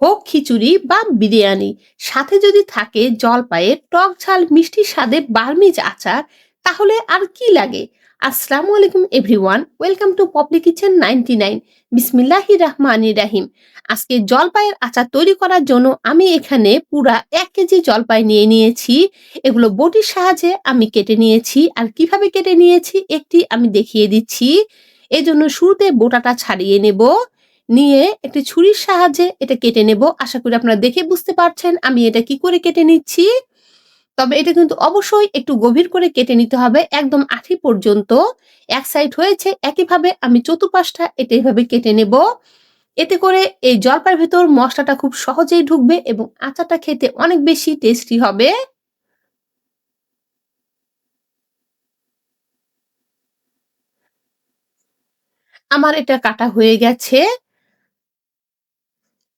হোক খিচুড়ি বা বিরিয়ানি। সাথে যদি থাকে জলপাইয়ের টক ঝাল, মিষ্টি স্বাদে বার্মিজ আচার, তাহলে আর কি লাগে? আসসালামু আলাইকুম everyone, welcome to Popli kitchen ninety nine. বিসমিল্লাহি রহমান রাহিম। আজকে জলপাইয়ের আচার তৈরি করার জন্য আমি এখানে পুরা এক কেজি জলপাই নিয়ে নিয়েছি। এগুলো বটির সাহায্যে আমি কেটে নিয়েছি। আর কীভাবে কেটে নিয়েছি একটি আমি দেখিয়ে দিচ্ছি। এজন্য শুরুতে বোটাটা ছাড়িয়ে নেব। নিয়ে একটি ছুরির সাহায্যে এটা কেটে নেব। আশা করি আপনারা দেখে বুঝতে পারছেন আমি এটা কি করে কেটে নিচ্ছি। তবে এটা কিন্তু অবশ্যই একটু গভীর করে কেটে নিতে হবে। একদম আঠি পর্যন্ত এক সাইড হয়েছে, একইভাবে আমি চতুর্পাশটা এটা এইভাবে কেটে নেব। এতে করে এই জলপার ভেতর মশলাটা খুব সহজেই ঢুকবে এবং আচারটা খেতে অনেক বেশি টেস্টি হবে। আমার এটা কাটা হয়ে গেছে।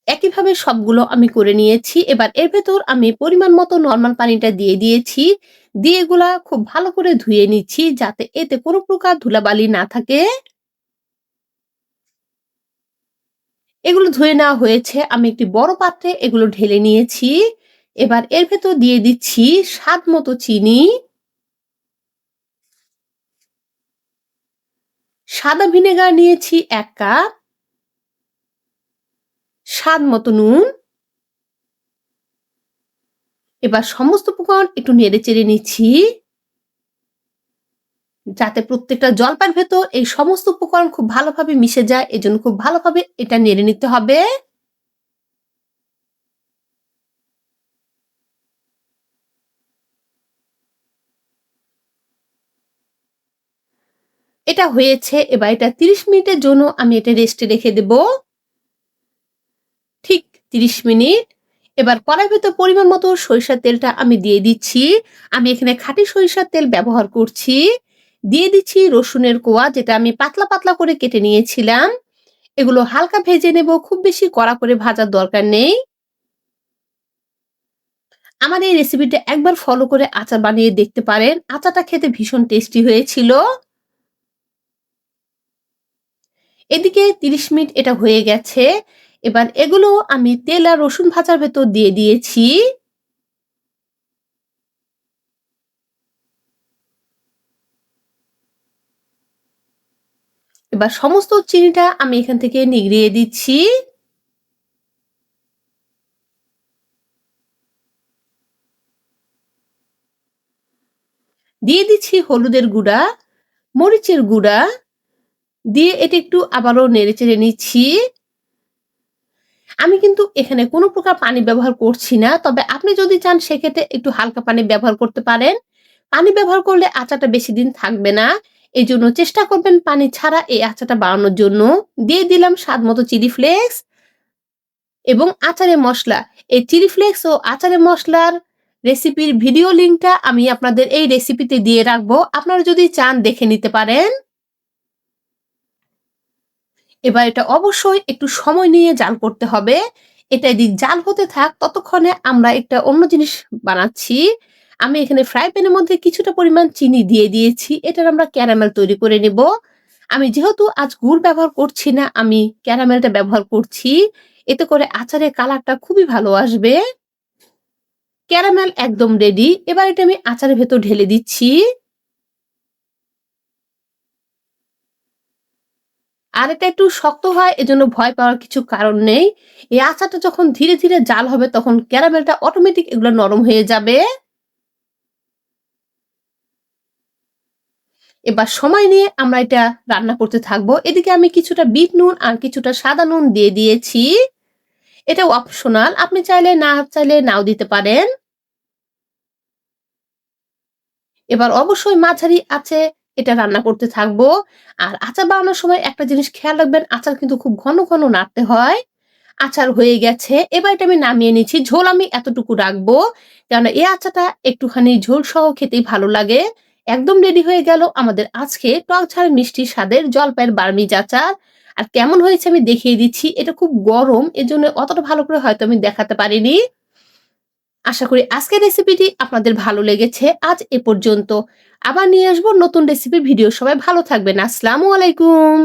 একইভাবে সবগুলো আমি করে নিয়েছি। এবার এর ভেতর আমি পরিমাণ মতো নর্মাল পানিটা দিয়ে দিয়েছি। দিয়ে এগুলা খুব ভালো করে ধুয়ে নিচ্ছি যাতে এতে কোনো প্রকার ধুলাবালি না থাকে। এগুলো ধুয়ে নেওয়া হয়েছে। আমি একটি বড় পাত্রে এগুলো ঢেলে নিয়েছি। এবার এর ভেতর দিয়ে দিচ্ছি স্বাদ মতো চিনি। সাদা ভিনেগার নিয়েছি এক কাপ। স্বাদ মতো নুন। এবার সমস্ত উপকরণ একটু নেড়ে চেড়ে নিচ্ছি। যাতে প্রত্যেকটা জলপার ভেতর এই সমস্ত উপকরণ খুব ভালোভাবে মিশে যায়, এজন্য খুব ভালোভাবে এটা নেড়ে নিতে হবে। এটা হয়েছে, এবার এটা তিরিশ মিনিটের জন্য আমি এটা রেস্টে রেখে দেব। তিরিশ মিনিট। এবার কড়াই ভেতর পরিমাণ মতো সরিষার তেলটা আমি দিয়ে দিচ্ছি। আমি এখানে খাঁটি সরিষার তেল ব্যবহার করছি। দিয়ে দিচ্ছি রসুনের কোয়া, যেটা আমি পাতলা পাতলা করে কেটে নিয়েছিলাম। এগুলো হালকা ভেজে নেব, খুব বেশি কড়া করে ভাজার দরকার নেই। আমার এই রেসিপিটা একবার ফলো করে আচার বানিয়ে দেখতে পারেন। আচারটা খেতে ভীষণ টেস্টি হয়েছিল। এদিকে তিরিশ মিনিট এটা হয়ে গেছে। এবার এগুলো আমি তেল আর রসুন ভাজার ভেতর দিয়ে দিয়েছি। এবার সমস্ত চিনিটা আমি এখান থেকে নিগড়িয়ে দিচ্ছি। দিয়ে দিচ্ছি হলুদের গুঁড়া, মরিচের গুঁড়া, দিয়ে এটা একটু আবারও নেড়ে চেড়ে নিচ্ছি। আমি কিন্তু এখানে কোনো প্রকার পানি ব্যবহার করছি না। তবে আপনি যদি চান, সেক্ষেত্রে একটু হালকা পানি ব্যবহার করতে পারেন। পানি ব্যবহার করলে আচাটা বেশি দিন থাকবে না। এই জন্য চেষ্টা করবেন পানি ছাড়া এই আচাটা বানানোর জন্য। দিয়ে দিলাম স্বাদ মতো চিলি ফ্লেক্স এবং আচারের মশলা। এই চিলি ফ্লেক্স ও আচারের মশলার রেসিপির ভিডিও লিঙ্কটা আমি আপনাদের এই রেসিপিতে দিয়ে রাখব। আপনারা যদি চান, দেখে নিতে পারেন। এবার এটা অবশ্যই একটু সময় নিয়ে জাল করতে হবে। এটা এদিক জাল হতে থাক, ততক্ষণে আমরা একটা অন্য জিনিস বানাচ্ছি। আমি এখানে ফ্রাই প্যানের মধ্যে কিছুটা পরিমাণ চিনি দিয়ে দিয়েছি। এটার আমরা ক্যারামেল তৈরি করে নেব। আমি যেহেতু আজ গুড় ব্যবহার করছি না, আমি ক্যারামেলটা ব্যবহার করছি। এতে করে আচারের কালারটা খুবই ভালো আসবে। ক্যারামেল একদম রেডি এবার এটা আমি আচারের ভেতর ঢেলে দিচ্ছি। আর এটা একটু শক্ত হয়, এজন্য ভয় পাওয়ার কিছু কারণ নেই। এই আচারটা যখন ধীরে ধীরে জাল হবে, তখন ক্যারামেলটা অটোমেটিক এগুলো নরম হয়ে যাবে। এবার সময় নিয়ে আমরা এটা রান্না করতে থাকব। এদিকে আমি কিছুটা বিট নুন আর কিছুটা সাদা নুন দিয়ে দিয়েছি। এটা অপশনাল আপনি চাইলে না চাইলে নাও দিতে পারেন। এবার অবশ্যই মাঝারি আছে এটা রান্না করতে থাকব। আর আচার বানানোর সময় একটা জিনিস খেয়াল রাখবেন, আচার কিন্তু খুব ঘন ঘন নাড়তে হয়। আচার হয়ে গেছে, এবার এটা আমি নামিয়ে নিচ্ছি ঝোল আমি এতটুকু রাখব, কেননা এই আচারটা একটুখানি ঝোল সহ খেতেই ভালো লাগে। একদম রেডি হয়ে গেল আমাদের আজকে টক ঝাল মিষ্টি স্বাদের জলপাইয়ের বার্মিজ আচার। আর কেমন হয়েছে আমি দেখিয়ে দিচ্ছি, এটা খুব গরম, এজন্য অতটা ভালো করে হয়তো আমি দেখাতে পারিনি। আশা করি আজকের রেসিপিটি আপনাদের ভালো লেগেছে। আজ এ পর্যন্ত। আবার নিয়ে আসব নতুন রেসিপির ভিডিও। সবাই ভালো থাকবেন। আসসালামু আলাইকুম।